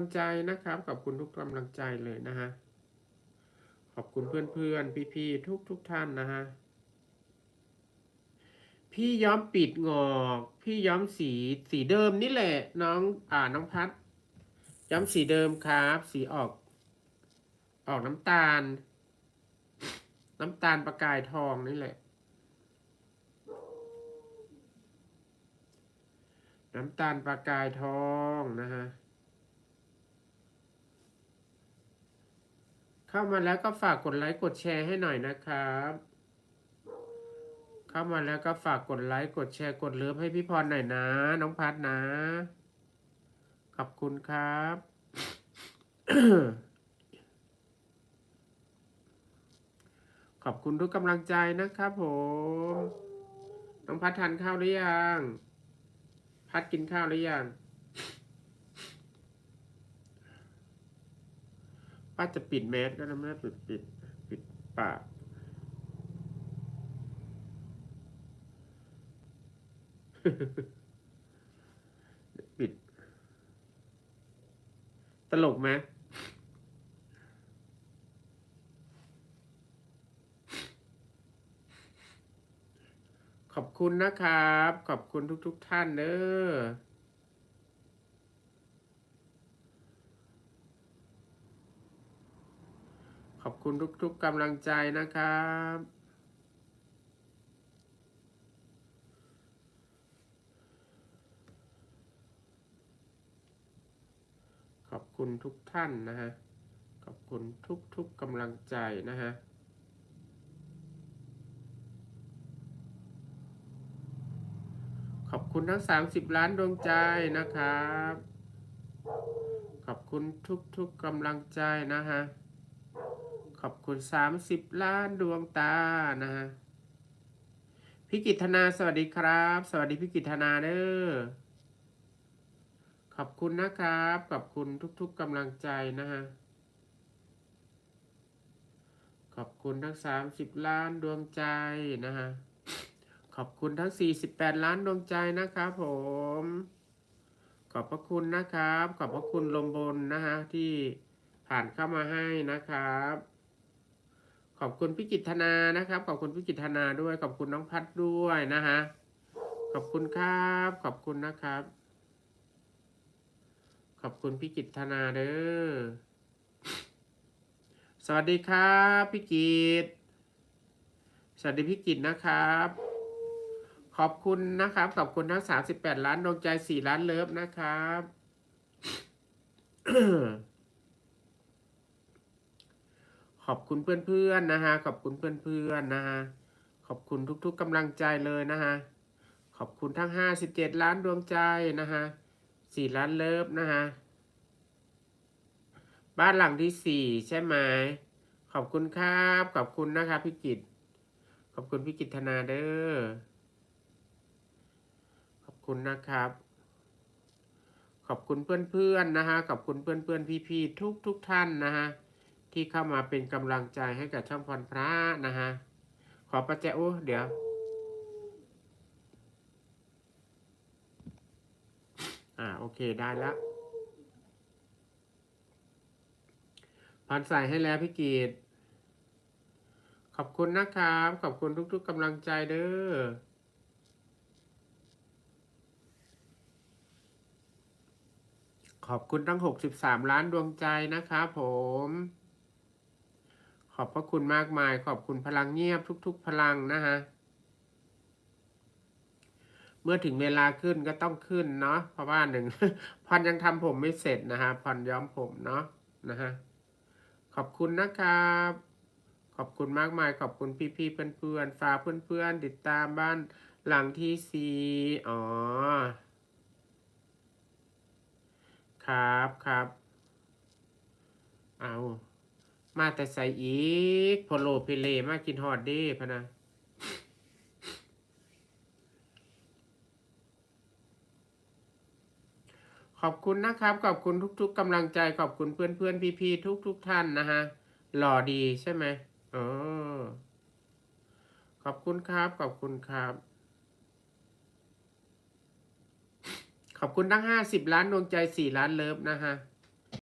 ำลังใจนะครับ ขอบคุณทุกกำลังใจเลยนะฮะ ขอบคุณเพื่อนๆ พี่ๆ ทุกทุกๆท่านนะฮะ พี่ย้อมปิดงอก พี่ย้อมสีสีเดิมนี่แหละ น้องอ่าน้องพัด ย้อมสีเดิมครับ สีออก ออกน้ำตาล น้ำตาลประกายทองนี่แหละน้ำตาลประกายทองนะฮะ เข้ามาแล้วก็ฝากกดไลค์กดแชร์ให้หน่อยนะครับ เข้ามาแล้วก็ฝากกดไลค์กดแชร์กดเลิฟให้พี่พรหน่อยนะ น้องพัดนะ ขอบคุณครับขอบคุณทุกกำลังใจนะครับผม น้องพัดทานข้าวหรือยัง พัดกินข้าวหรือยัง ป้าจะปิดแมสก็ได้ไม่ได้ปิดปิดปิดปากปิด ตลกไหมขอบคุณนะครับ ขอบคุณทุก ๆทท่านเด้อ ขอบคุณทุกๆกำลังใจนะครับขอบคุณทุกท่านนะฮะ ขอบคุณทุกๆกำลังใจนะฮะ ขอบคุณทั้ง 30 ล้านดวงใจนะครับ ขอบคุณทุกๆกำลังใจนะฮะ ขอบคุณ 30 ล้านดวงตานะฮะพี่กิธนาสวัสดีครับ สวัสดีพี่กิธนาเด้อขอบคุณนะครับ ขอบคุณทุกๆกำลังใจนะฮะขอบคุณทั้ง 30 ล้านดวงใจนะฮะขอบคุณทั้ง 48 ล้านดวงใจนะครับผม ขอบพระคุณนะครับ ขอบพระคุณลมบนนะฮะที่ผ่านเข้ามาให้นะครับ ขอบคุณพี่กิตธนานะครับ ขอบคุณพี่กิตธนาด้วย ขอบคุณน้องพัดด้วยนะฮะ ขอบคุณครับ ขอบคุณนะครับ ขอบคุณพี่กิตธนาเด้อ สวัสดีครับพี่กิตสวัสดีพี่กิตนะครับ ขอบคุณนะครับ ขอบคุณทั้ง38ล้านดวงใจ4ล้านเลิฟนะครับ ข อบคุณเพื่อนๆนะฮะ ขอบคุณเพื่อนๆนะฮะ ขอบคุณทุกๆกำลังใจเลยนะฮะ ขอบคุณทั้ง 57 ล้านดวงใจนะฮะ4ล้านเลิฟนะฮะ บ้านหลังที่สี่ใช่ไหม ขอบคุณครับ ขอบคุณนะครับพี่กิตขอบคุณพี่กิตธนาเด้อ ขอบคุณนะครับ ขอบคุณเพื่อนๆนะฮะ ขอบคุณเพื่อนๆพี่ๆทุกๆท่านนะฮะ ที่เข้ามาเป็นกำลังใจให้กับช่องพรพระนะฮะ ขอประแจโอ้เดี๋ยว อ่า โอเคได้แล้วพันใส่ให้แล้วพี่กีดขอบคุณนะครับ ขอบคุณทุก ๆกำลังใจเด้อขอบคุณทั้ง 63 ล้านดวงใจนะครับผม อบพระคุณมากมาย ขอบคุณพลังเงียบทุก ๆ พลังนะฮะ เมื่อถึงเวลาขึ้นก็ต้องขึ้นเนาะ เพราะว่าหนึ่งพรยังทำผมไม่เสร็จนะฮะพรย้อมผมเนาะนะฮะ ขอบคุณนะครับ ขอบคุณมากมาย ขอบคุณพี่ๆเพื่อนๆฝากเพื่อนๆติดตามบ้านหลังที่สี่อ๋อ ครับครับเอา มาแต่ใส่อีกพอโลเพเลมากินฮอดเด้พะนะขอบคุณนะครับ ขอบคุณทุก ๆกำลังใจ ขอบคุณเพื่อนๆพี่ๆทุก ๆ ท่านนะฮะหล่อดีใช่ไหมอ๋อขอบคุณครับ ขอบคุณครับ ขอบคุณทั้งห้าสิบล้านดวงใจสี่ล้านเลิฟนะฮะ